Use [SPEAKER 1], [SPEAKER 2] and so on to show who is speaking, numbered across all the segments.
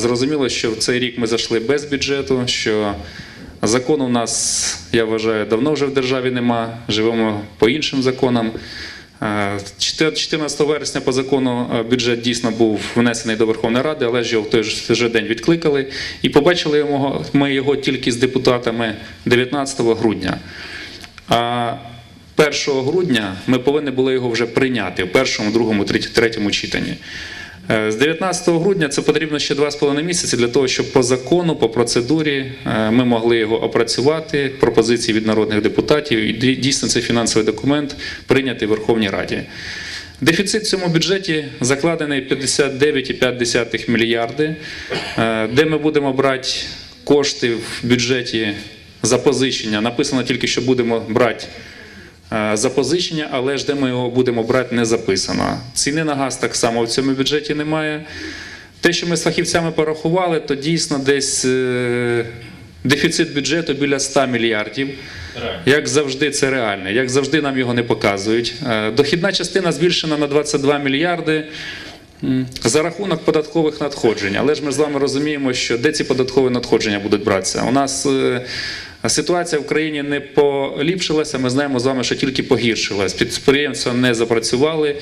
[SPEAKER 1] Зрозуміло, що в цей рік ми зайшли без бюджету, що закону у нас, я вважаю, давно вже в державі нема, живемо по іншим законам. Е, 14 вересня по закону е, бюджет дійсно був внесений до Верховної Ради, але ж його в той же день відкликали. І побачили ми його тільки з депутатами 19 грудня. А 1 грудня ми повинні були його вже прийняти в першому, другому, третьому читанні. Е, З 19 грудня це потрібно ще 2,5 місяці для того, щоб по закону, по процедурі е, ми могли його опрацювати, пропозиції від народних депутатів. І дійсно цей фінансовий документ прийнятий в Верховній Раді. Дефіцит в цьому бюджеті закладений 59,5 мільярди, е, де ми будемо брати кошти в бюджеті запозичення. Написано тільки, що будемо брати запозичення, але ж де ми його будемо брати, не записано. Ціни на газ так само в цьому бюджеті немає. Те, що ми з фахівцями порахували, то дійсно десь е, дефіцит бюджету біля 100 мільярдів. Як завжди, це реально. Як завжди, нам його не показують. Е, Дохідна частина збільшена на 22 мільярди. За рахунок податкових надходжень, але ж ми з вами розуміємо, що де ці податкові надходження будуть братися. У нас е, ситуація в країні не поліпшилася. Ми знаємо з вами, що тільки погіршилась. Підприємства не запрацювали.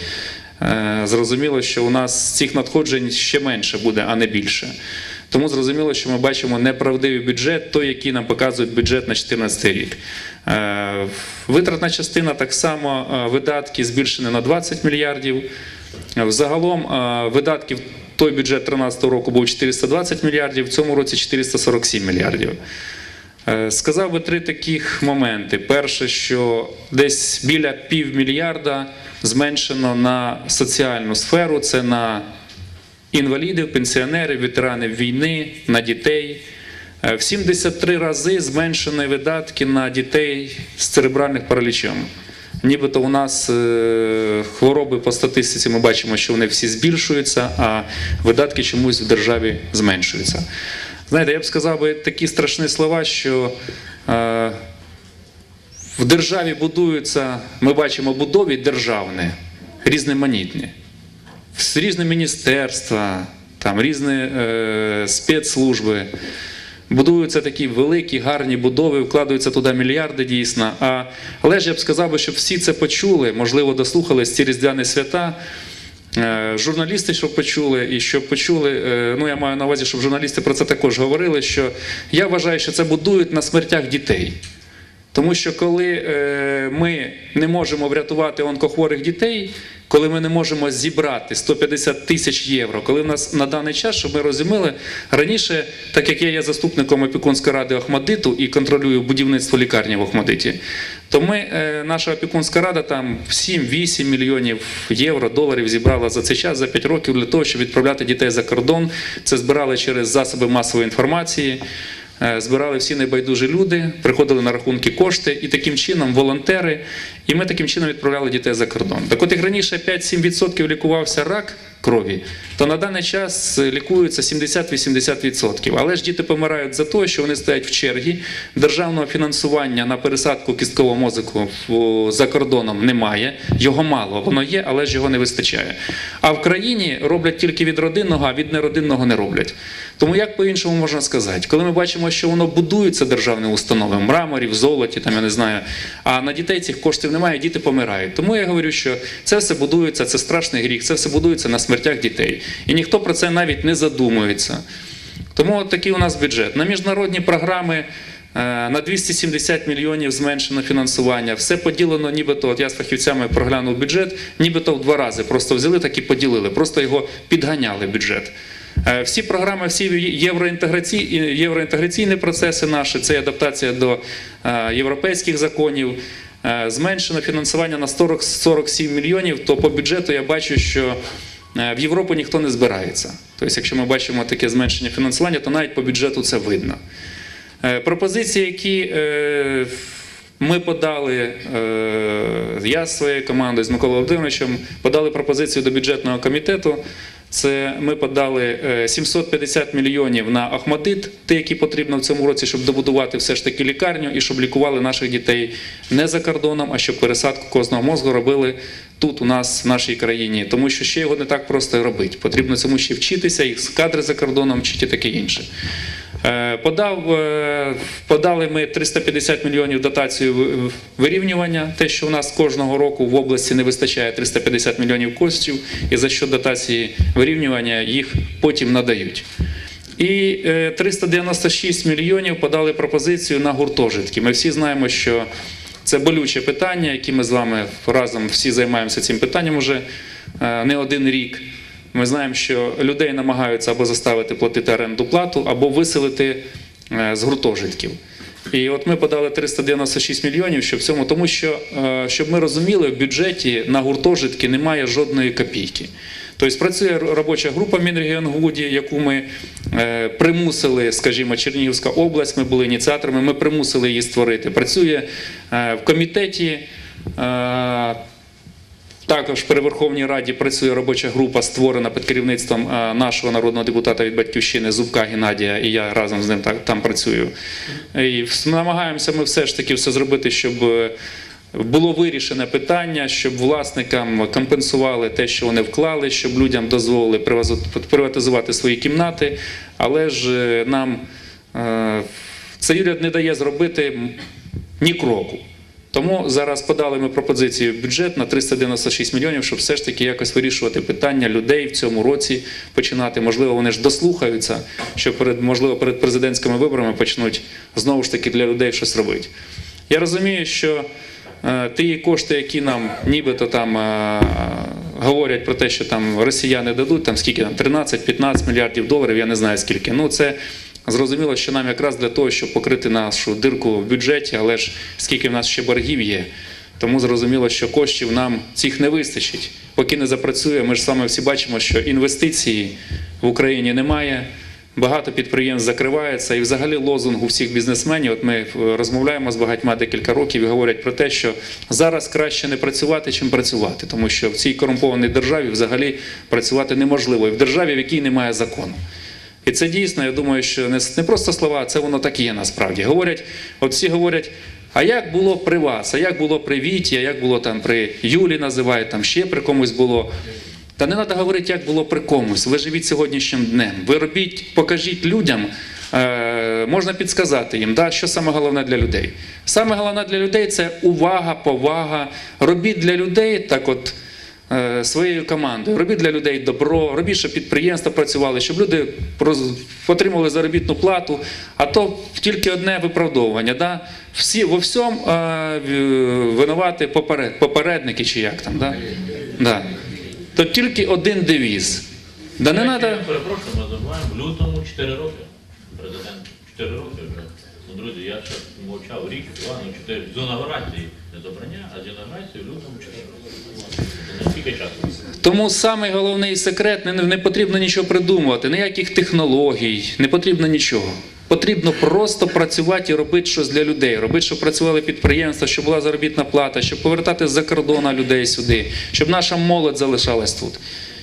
[SPEAKER 1] Е, Зрозуміло, що у нас цих надходжень ще менше буде, а не більше. Тому зрозуміло, що ми бачимо неправдивий бюджет, той, який нам показує бюджет на 2014 рік. Е, Витратна частина так само е, видатки збільшені на 20 мільярдів. Взагалом видатків той бюджет 2013 року був 420 мільярдів, в цьому році 447 мільярдів. Е, Сказав би три таких моменти. Перше, що десь біля півмільярда зменшено на соціальну сферу, це на інвалідів, пенсіонерів, ветеранів війни, на дітей. Е, В 73 рази зменшені видатки на дітей з церебральним паралічем. Нібито у нас е, хвороби по статистиці ми бачимо, що вони всі збільшуються, а видатки чомусь в державі зменшуються. Знаєте, я б сказав би такі страшні слова, що е, в державі будуються, ми бачимо будові державні, різноманітні різні міністерства, там різні е, спецслужби. Будуються такі великі, гарні будови, вкладаються туди мільярди дійсно. А, але ж я б сказав, щоб всі це почули, можливо, дослухались ці різдвяні свята. Е, Журналісти, щоб почули, і щоб почули, е, ну я маю на увазі, щоб журналісти про це також говорили. Що я вважаю, що це будують на смертях дітей. Тому що коли е, ми не можемо врятувати онкохворих дітей, коли ми не можемо зібрати 150 тисяч євро, коли в нас на даний час, щоб ми розуміли, раніше, так як я є заступником опікунської ради Охмадиту і контролюю будівництво лікарні в Охмадиті, то ми, е, наша опікунська рада там 7-8 мільйонів євро, доларів зібрала за цей час, за 5 років для того, щоб відправляти дітей за кордон. Це збирали через засоби масової інформації. Е, Збирали всі небайдужі люди, приходили на рахунки кошти, і таким чином волонтери, і ми таким чином відправляли дітей за кордон. Так от як раніше 5-7% лікувався рак крові, то на даний час лікується 70-80%. Але ж діти помирають за те, що вони стоять в чергі. Державного фінансування на пересадку кісткового мозку за кордоном немає. Його мало, воно є, але ж його не вистачає. А в країні роблять тільки від родинного, а від неродинного не роблять. Тому як по-іншому можна сказати, коли ми бачимо, що воно будується державні установи, мраморі, золоті, там я не знаю, а на дітей цих коштів немає, діти помирають. Тому я говорю, що це все будується, це страшний гріх, це все будується на смертях дітей. І ніхто про це навіть не задумується. Тому от такий у нас бюджет. На міжнародні програми е, на 270 мільйонів зменшено фінансування. Все поділено, нібито, от я з фахівцями проглянув бюджет, нібито в два рази. Просто взяли так і поділили, просто його підганяли бюджет. Е, Всі програми, всі євроінтеграційні, євроінтеграційні процеси наші, це адаптація до е, європейських законів. Зменшено фінансування на 40, 47 мільйонів, то по бюджету я бачу, що в Європу ніхто не збирається. Тобто, якщо ми бачимо таке зменшення фінансування, то навіть по бюджету це видно. Е, Пропозиції, які е, ми подали, е, я з своєю командою, з Миколою Володимировичем, подали пропозицію до бюджетного комітету. Це ми подали е, 750 мільйонів на Ахмадит, те, які потрібно в цьому році, щоб добудувати все ж таки лікарню і щоб лікували наших дітей не за кордоном, а щоб пересадку костного мозку робили тут у нас в нашій країні, тому що ще його не так просто робити. Потрібно цьому ще вчитися, їх кадри за кордоном вчити таке інше. Е, Подав, е, подали ми 350 мільйонів дотацію вирівнювання, те, що у нас кожного року в області не вистачає 350 мільйонів коштів, і за що дотації вирівнювання їх потім надають. І е, 396 мільйонів подали пропозицію на гуртожитки. Ми всі знаємо, що це болюче питання, яке ми з вами разом всі займаємося цим питанням уже е, не один рік. Ми знаємо, що людей намагаються або заставити платити оренду плату, або виселити е, з гуртожитків. І от ми подали 396 мільйонів, щоб цьому, тому що е, щоб ми розуміли, в бюджеті на гуртожитки немає жодної копійки. Тобто працює робоча група Мінрегіонгуді, яку ми е, примусили, скажімо, Чернігівська область, ми були ініціаторами, ми примусили її створити. Працює е, в комітеті. е, також при Верховній Раді працює робоча група, створена під керівництвом нашого народного депутата від Батьківщини Зубка Геннадія, і я разом з ним там працюю. І намагаємося ми все ж таки все зробити, щоб було вирішене питання, щоб власникам компенсували те, що вони вклали, щоб людям дозволили приватизувати свої кімнати, але ж е, нам е, цей уряд не дає зробити ні кроку. Тому зараз подали ми пропозицію в бюджет на 396 мільйонів, щоб все ж таки якось вирішувати питання людей в цьому році починати. Можливо, вони ж дослухаються, що перед можливо перед президентськими виборами почнуть знову ж таки для людей щось робити. Я розумію, що ті кошти, які нам нібито там е, говорять про те, що там росіяни дадуть, там скільки там 13-15 мільярдів доларів, я не знаю скільки. Ну це Зрозуміло, що нам якраз для того, щоб покрити нашу дирку в бюджеті, але ж скільки в нас ще боргів є, тому зрозуміло, що коштів нам цих не вистачить. Поки не запрацює, ми ж саме всі бачимо, що інвестиції в Україні немає. Багато підприємств закривається, і взагалі лозунг у всіх бізнесменів. От ми е, розмовляємо з багатьма декілька років і говорять про те, що зараз краще не працювати, чим працювати, тому що в цій корумпованій державі взагалі працювати неможливо, і в державі, в якій немає закону. І це дійсно, я думаю, що не, просто слова, це воно так і є насправді. Говорять, от всі говорять, а як було при вас, а як було при Віті, а як було там при Юлі називають, там ще при комусь було. Та не треба говорити, як було при комусь. Ви живіть сьогоднішнім днем. Ви робіть, покажіть людям, е, можна підсказати їм, да, що саме головне для людей. Саме головне для людей це увага, повага. Робіть для людей так от е, своєю командою. Робіть для людей добро, робіть, щоб підприємства працювали, щоб люди отримували заробітну плату. А то тільки одне виправдовування. Да? Всі во всьому е, винувати поперед, попередники чи як там. Да? Да. То тільки один девіз. Да не треба.
[SPEAKER 2] перепрошую, ми забуваємо в лютому 4 роки. Президент 4 роки вже. Ну, друзі, я ще мовчав рік, два, ну 4. З інаугурації не з обрання, а з інаугурації в лютому 4 роки. Наскільки часу?
[SPEAKER 1] Тому самий головний секрет не, не потрібно нічого придумувати, ніяких технологій, не потрібно нічого. Потрібно просто працювати і робити щось для людей, робити, щоб працювали підприємства, щоб була заробітна плата, щоб повертати з-за кордону людей сюди, щоб наша молодь залишалась тут.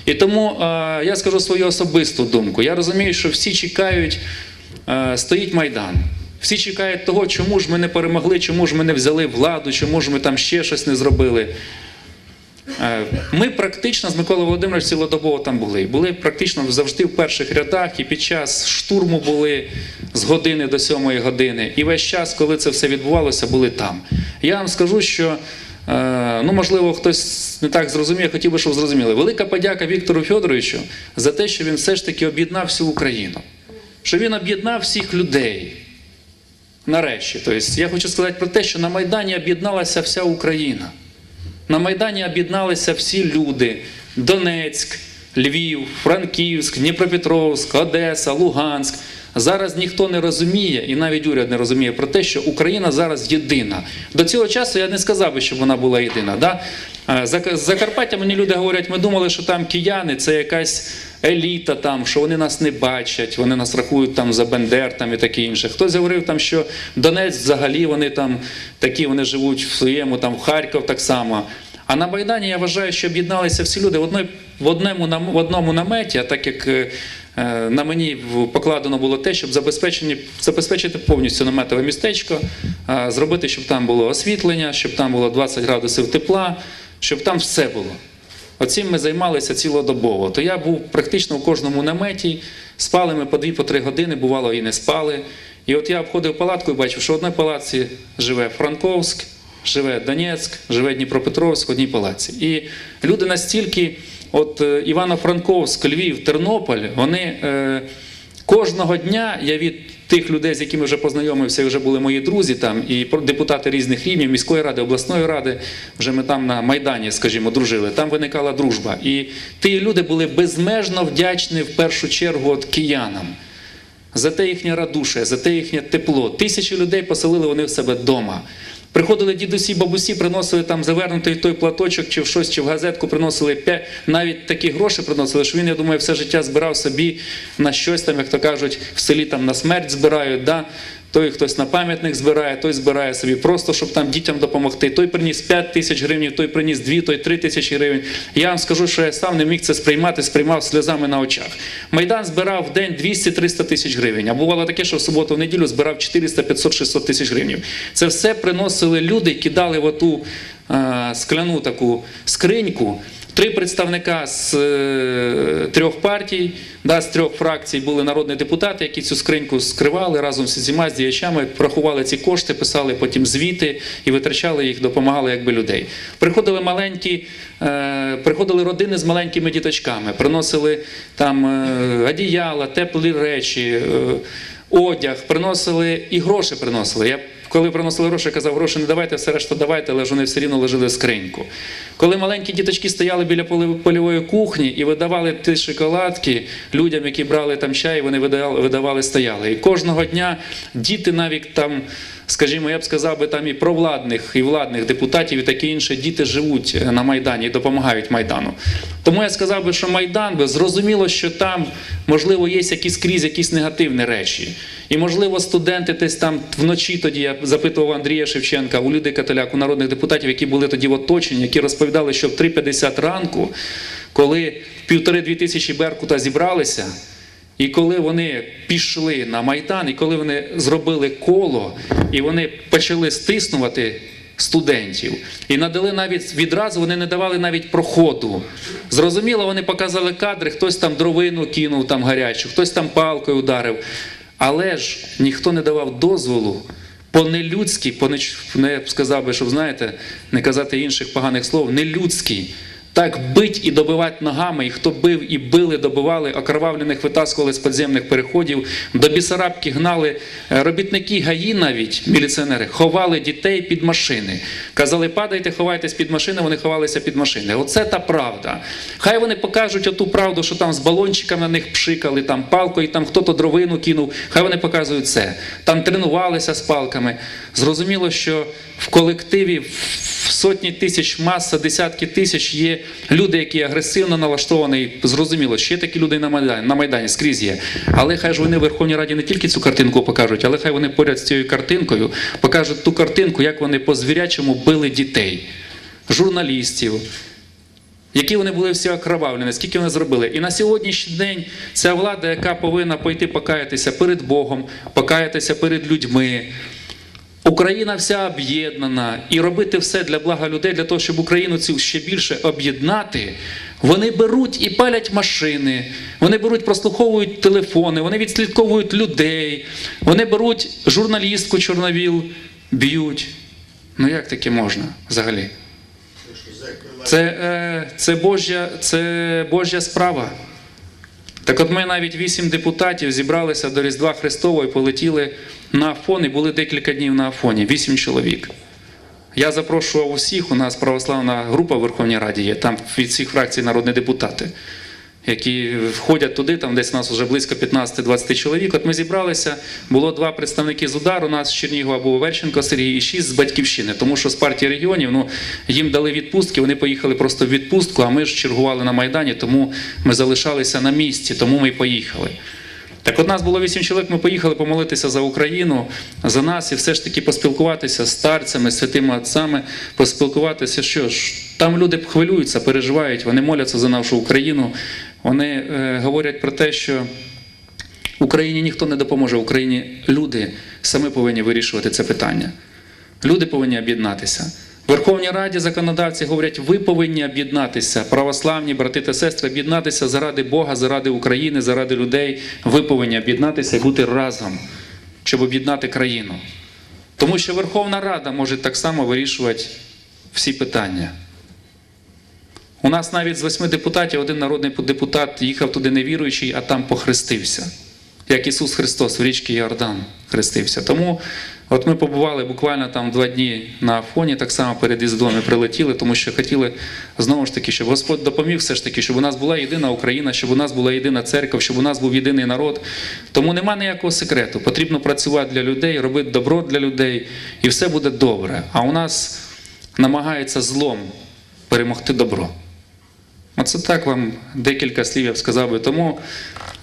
[SPEAKER 1] І тому е, я скажу свою особисту думку. Я розумію, що всі чекають, е, стоїть Майдан. Всі чекають того, чому ж ми не перемогли, чому ж ми не взяли владу, чому ж ми там ще щось не зробили. Е, Ми практично з Миколою Володимировичем цілодобово там були. Були практично завжди в перших рядах, і під час штурму були з години до сьомої години. І весь час, коли це все відбувалося, були там. Я вам скажу, що е, ну можливо хтось не так зрозуміє, хотів би, щоб зрозуміли. Велика подяка Віктору Федоровичу за те, що він все ж таки об'єднав всю Україну, що він об'єднав всіх людей. Нарешті, тобто я хочу сказати про те, що на Майдані об'єдналася вся Україна. На Майдані об'єдналися всі люди: Донецьк, Львів, Франківськ, Дніпропетровськ, Одеса, Луганськ. Зараз ніхто не розуміє, і навіть уряд не розуміє про те, що Україна зараз єдина. До цього часу я не сказав би, щоб вона була єдина. Да? Е, З Закарпаття мені люди говорять, ми думали, що там кияни це якась еліта, там, що вони нас не бачать, вони нас рахують там за Бендер там, і таке інше. Хтось говорив, там, що Донець взагалі вони там такі, вони живуть в своєму, там, в Харків так само. А на Майдані я вважаю, що об'єдналися всі люди в, одной, в, одному, в одному наметі, а так як е, е, на мені покладено було те, щоб забезпечити повністю наметове містечко, е, зробити, щоб там було освітлення, щоб там було 20 градусів тепла, щоб там все було. Оцим ми займалися цілодобово. То я був практично в кожному наметі, спали ми по 2-3 години, бувало і не спали. І от я обходив палатку і бачив, що в одній палаці живе Франковськ, живе Донецьк, живе Дніпропетровськ в одній палаці. І люди настільки, от е, Івано-Франковськ, Львів, Тернополь, вони е, кожного дня я від тих людей, з якими вже познайомився, вже були мої друзі там, і депутати різних рівнів, міської ради, обласної ради, вже ми там на Майдані, скажімо, дружили. Там виникала дружба. І ті люди були безмежно вдячні в першу чергу от киянам. За те їхнє радуше, за те їхнє тепло. Тисячі людей поселили вони в себе вдома. Приходили дідусі, бабусі, приносили там завернутий той платочок, чи в щось, чи в газетку приносили навіть такі гроші приносили, що він, я думаю, все життя збирав собі на щось там, як то кажуть, в селі там на смерть збирають. Да? Той хтось на пам'ятник збирає, той збирає собі просто, щоб там дітям допомогти. Той приніс 5 тисяч гривень, той приніс 2, той 3 тисячі гривень. Я вам скажу, що я сам не міг це сприймати, сприймав сльозами на очах. Майдан збирав в день 200-300 тисяч гривень. А бувало таке, що в суботу, в неділю збирав 400, 500, 600 тисяч гривень. Це все приносили люди, кидали в оту скляну таку скриньку. Три представника з е, трьох партій, да, з трьох фракцій були народні депутати, які цю скриньку скривали разом з усіма з діячами, порахували ці кошти, писали потім звіти і витрачали їх, допомагали якби людей. Приходили маленькі, е, приходили родини з маленькими діточками, приносили там е, одіяла, теплі речі. Одяг приносили і гроші приносили. Я коли приносили гроші, казав, гроші не давайте, все решта давайте, але ж вони все рівно лежали в скриньку. Коли маленькі діточки стояли біля польової кухні і видавали ті шоколадки людям, які брали там чай, вони видавали, видавали стояли. І кожного дня діти навіть там, скажімо, я б сказав би там і провладних, і владних депутатів, і таке інше, діти живуть на Майдані і допомагають Майдану. Тому я сказав би, що Майдан би зрозуміло, що там можливо є якісь крізь, якісь негативні речі. І можливо, студенти десь там вночі тоді я запитував Андрія Шевченка, у Люди Католяк, у народних депутатів, які були тоді в оточенні, які розповідали, що в 3.50 ранку, коли півтори-дві тисячі Беркута зібралися. І коли вони пішли на Майдан, і коли вони зробили коло, і вони почали стиснувати студентів, і надали навіть відразу, вони не давали навіть проходу. Зрозуміло, вони показали кадри, хтось там дровину кинув там гарячу, хтось там палкою ударив. Але ж ніхто не давав дозволу по-нелюдськи, по не, сказав би, щоб знаєте, не казати інших поганих слов, нелюдськи. Так бить і добивати ногами, і хто бив і били, добивали, окровавлених витаскували з підземних переходів, до Бісарабки гнали е, робітники ГАІ навіть, міліціонери, ховали дітей під машини. Казали, падайте, ховайтесь під машини, вони ховалися під машини. Оце та правда. Хай вони покажуть оту правду, що там з балончиками на них пшикали, там палкою, там хто-то дровину кинув. Хай вони показують це. Там тренувалися з палками. Зрозуміло, що в колективі в сотні тисяч маса, десятки тисяч є люди, які агресивно налаштовані. Зрозуміло, ще такі люди на Майдані, на Майдані скрізь є. Але хай ж вони в Верховній Раді не тільки цю картинку покажуть, але хай вони поряд з цією картинкою покажуть ту картинку, як вони по звірячому били дітей, журналістів. Які вони були всі окровавлені, скільки вони зробили. І на сьогоднішній день ця влада, яка повинна пойти покаятися перед Богом, покаятися перед людьми, Україна вся об'єднана і робити все для блага людей, для того, щоб Україну цю ще більше об'єднати. Вони беруть і палять машини, вони беруть, прослуховують телефони, вони відслідковують людей, вони беруть журналістку Чорновіл, б'ють. Ну як таке можна взагалі? Це, е, це, Божя, це Божя справа. Так от ми навіть вісім депутатів зібралися до Різдва Христового і полетіли на Афон, і були декілька днів на Афоні, вісім чоловік. Я запрошував усіх, у нас православна група в Верховній Раді є, там від всіх фракцій народні депутати, які входять туди, там десь у нас вже близько 15-20 чоловік. От ми зібралися, було два представники з удару, у нас з Чернігова був Верченко Сергій і шість з Батьківщини, тому що з партії регіонів ну, їм дали відпустки, вони поїхали просто в відпустку, а ми ж чергували на Майдані, тому ми залишалися на місці, тому ми й поїхали. Так от нас було вісім чоловік, ми поїхали помолитися за Україну, за нас і все ж таки поспілкуватися з старцями, святими отцями, поспілкуватися, що ж, там люди хвилюються, переживають, вони моляться за нашу Україну, вони е, говорять про те, що Україні ніхто не допоможе, Україні люди самі повинні вирішувати це питання. Люди повинні об'єднатися. В Верховній Раді законодавці говорять, ви повинні об'єднатися, православні брати та сестри, об'єднатися заради Бога, заради України, заради людей. Ви повинні об'єднатися і бути разом, щоб об'єднати країну. Тому що Верховна Рада може так само вирішувати всі питання. У нас навіть з восьми депутатів один народний депутат їхав туди невіруючий, а там похрестився. Як Ісус Христос в річці Йордан хрестився. Тому от ми побували буквально там два дні на Афоні, так само перед Різдвом ми прилетіли, тому що хотіли знову ж таки, щоб Господь допоміг все ж таки, щоб у нас була єдина Україна, щоб у нас була єдина церква, щоб у нас був єдиний народ. Тому нема ніякого секрету. Потрібно працювати для людей, робити добро для людей, і все буде добре. А у нас намагається злом перемогти добро. Оце так вам декілька слів я б сказав би. Тому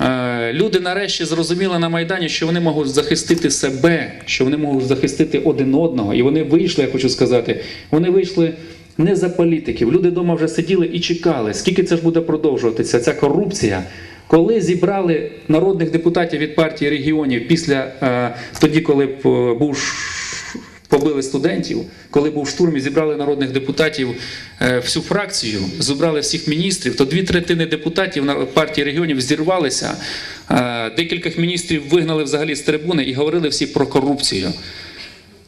[SPEAKER 1] е, люди нарешті зрозуміли на Майдані, що вони можуть захистити себе, що вони можуть захистити один одного. І вони вийшли, я хочу сказати, вони вийшли не за політиків. Люди вдома вже сиділи і чекали, скільки це ж буде продовжуватися, ця корупція. Коли зібрали народних депутатів від партії регіонів після е, тоді, коли б, е, був побили студентів, коли був штурм зібрали народних депутатів е, всю фракцію, зібрали всіх міністрів, то дві третини депутатів на партії регіонів зірвалися. Е, Декількох міністрів вигнали взагалі з трибуни і говорили всі про корупцію.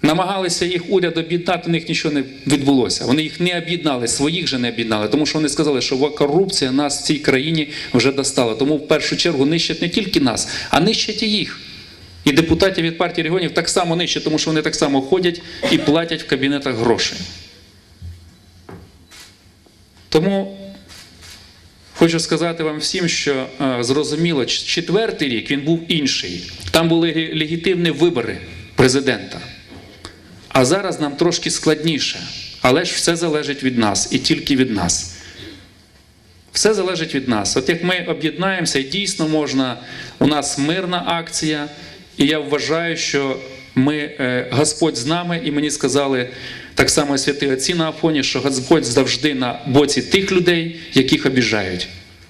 [SPEAKER 1] Намагалися їх уряд об'єднати, у них нічого не відбулося. Вони їх не об'єднали, своїх же не об'єднали, тому що вони сказали, що корупція нас в цій країні вже достала. Тому в першу чергу нищать не тільки нас, а нищать і їх. І депутатів від партії регіонів так само нищать, тому що вони так само ходять і платять в кабінетах гроші. Тому хочу сказати вам всім, що е, зрозуміло, четвертий рік він був інший. Там були легітимні вибори президента. А зараз нам трошки складніше. Але ж все залежить від нас і тільки від нас. Все залежить від нас. От як ми об'єднаємося, дійсно можна, у нас мирна акція, і я вважаю, що ми, е, Господь з нами, і мені сказали так само святі отці на Афоні, що Господь завжди на боці тих людей, яких обіжають.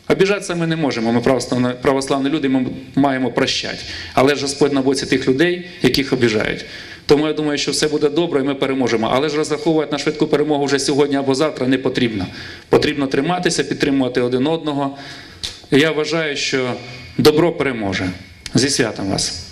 [SPEAKER 1] Обіжатися ми не можемо, ми православні люди, ми маємо прощати. Але ж Господь на боці тих людей, яких обіжають. Тому я думаю, що все буде добре і ми переможемо. Але ж розраховувати на швидку перемогу вже сьогодні або завтра не потрібно. Потрібно триматися, підтримувати один одного. Я вважаю, що добро переможе. Зі святом вас.